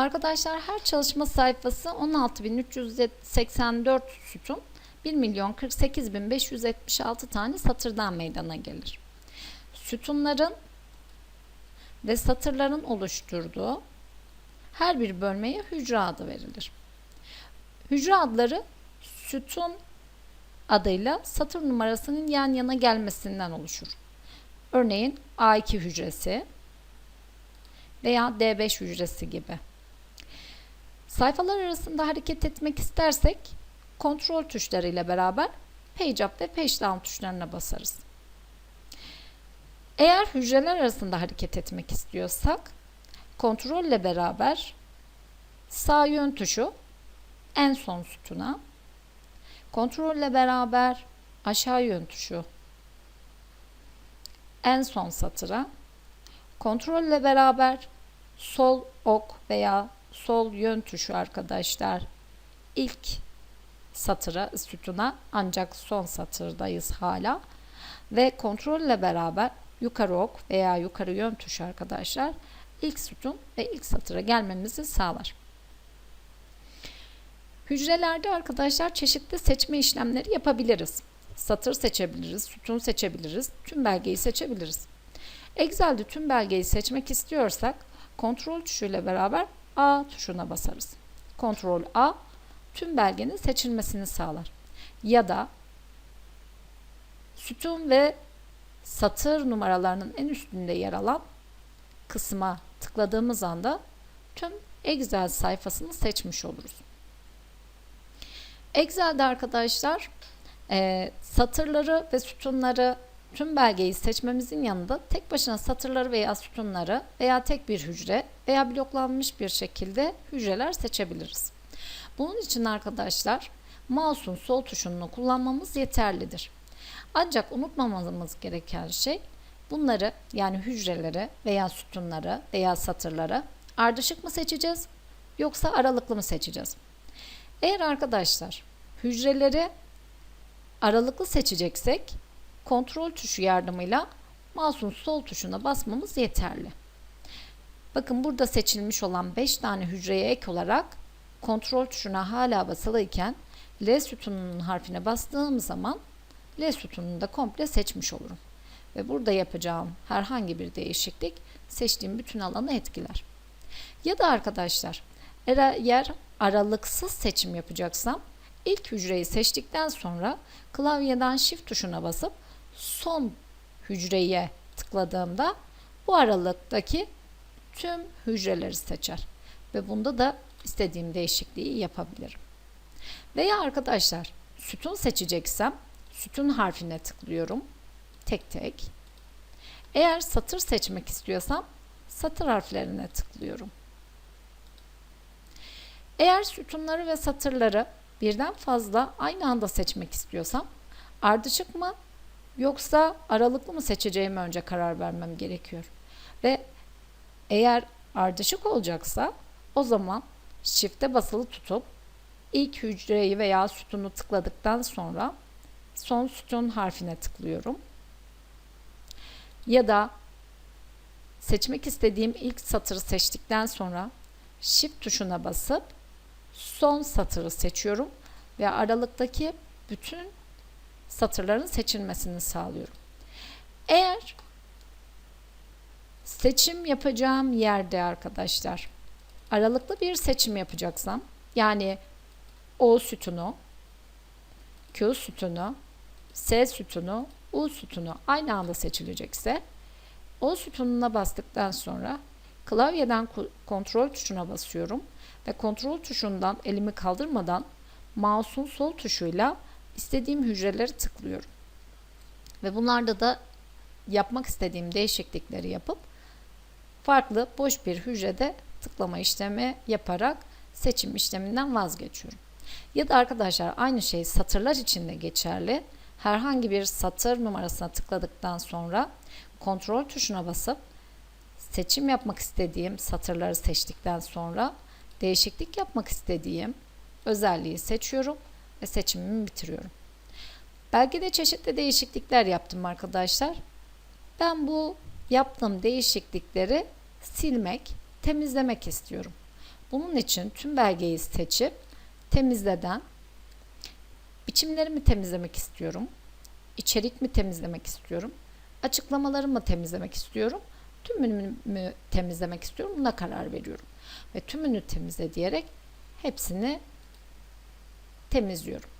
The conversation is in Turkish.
Arkadaşlar her çalışma sayfası 16.384 sütun 1 milyon 48.576 tane satırdan meydana gelir. Sütunların ve satırların oluşturduğu her bir bölmeye hücre adı verilir. Hücre adları sütun adıyla satır numarasının yan yana gelmesinden oluşur. Örneğin A2 hücresi veya D5 hücresi gibi. Sayfalar arasında hareket etmek istersek kontrol tuşlarıyla beraber Page Up ve Page Down tuşlarına basarız. Eğer hücreler arasında hareket etmek istiyorsak kontrol ile beraber sağ yön tuşu en son sütuna, kontrol ile beraber aşağı yön tuşu en son satıra, kontrol ile beraber sol ok veya sol yön tuşu arkadaşlar ilk satıra, sütuna ancak son satırdayız hala. Ve kontrol ile beraber yukarı ok veya yukarı yön tuşu arkadaşlar ilk sütun ve ilk satıra gelmemizi sağlar. Hücrelerde arkadaşlar çeşitli seçme işlemleri yapabiliriz. Satır seçebiliriz, sütun seçebiliriz, tüm belgeyi seçebiliriz. Excel'de tüm belgeyi seçmek istiyorsak kontrol tuşuyla beraber A tuşuna basarız. Kontrol A tüm belgenin seçilmesini sağlar. Ya da sütun ve satır numaralarının en üstünde yer alan kısma tıkladığımız anda tüm Excel sayfasını seçmiş oluruz. Excel'de arkadaşlar e, satırları ve sütunları tüm belgeyi seçmemizin yanında tek başına satırları veya sütunları veya tek bir hücre veya bloklanmış bir şekilde hücreler seçebiliriz. Bunun için arkadaşlar mouse'un sol tuşunu kullanmamız yeterlidir. Ancak unutmamamız gereken şey bunları yani hücreleri veya sütunları veya satırları ardışık mı seçeceğiz yoksa aralıklı mı seçeceğiz? Eğer arkadaşlar hücreleri aralıklı seçeceksek kontrol tuşu yardımıyla mouse'un sol tuşuna basmamız yeterli. Bakın burada seçilmiş olan 5 tane hücreye ek olarak kontrol tuşuna hala basılıyken L sütununun harfine bastığım zaman L sütununu da komple seçmiş olurum. Ve burada yapacağım herhangi bir değişiklik seçtiğim bütün alanı etkiler. Ya da arkadaşlar eğer aralıksız seçim yapacaksam ilk hücreyi seçtikten sonra klavyeden shift tuşuna basıp son hücreye tıkladığımda bu aralıktaki tüm hücreleri seçer. Ve bunda da istediğim değişikliği yapabilirim. Veya arkadaşlar sütun seçeceksem sütun harfine tıklıyorum. Tek tek. Eğer satır seçmek istiyorsam satır harflerine tıklıyorum. Eğer sütunları ve satırları birden fazla aynı anda seçmek istiyorsam ardışık mı yoksa aralıklı mı seçeceğime önce karar vermem gerekiyor. Ve eğer ardışık olacaksa o zaman shift'e basılı tutup ilk hücreyi veya sütunu tıkladıktan sonra son sütun harfine tıklıyorum. Ya da seçmek istediğim ilk satırı seçtikten sonra shift tuşuna basıp son satırı seçiyorum ve aralıktaki bütün satırların seçilmesini sağlıyorum. Eğer seçim yapacağım yerde arkadaşlar aralıklı bir seçim yapacaksam yani O sütunu, Q sütunu, S sütunu, U sütunu aynı anda seçilecekse O sütununa bastıktan sonra klavyeden kontrol tuşuna basıyorum ve kontrol tuşundan elimi kaldırmadan mouse'un sol tuşuyla istediğim hücreleri tıklıyorum. Ve bunlarda da yapmak istediğim değişiklikleri yapıp farklı boş bir hücrede tıklama işlemi yaparak seçim işleminden vazgeçiyorum. Ya da arkadaşlar aynı şey satırlar için de geçerli. Herhangi bir satır numarasına tıkladıktan sonra kontrol tuşuna basıp seçim yapmak istediğim satırları seçtikten sonra değişiklik yapmak istediğim özelliği seçiyorum ve seçimimi bitiriyorum. Belgede çeşitli değişiklikler yaptım arkadaşlar. Ben bu yaptığım değişiklikleri silmek, temizlemek istiyorum. Bunun için tüm belgeyi seçip temizleden biçimlerimi temizlemek istiyorum. İçerik mi temizlemek istiyorum? Açıklamalarımı temizlemek istiyorum. Tümünü mü temizlemek istiyorum? Buna karar veriyorum. Ve tümünü temizle diyerek hepsini temizliyorum.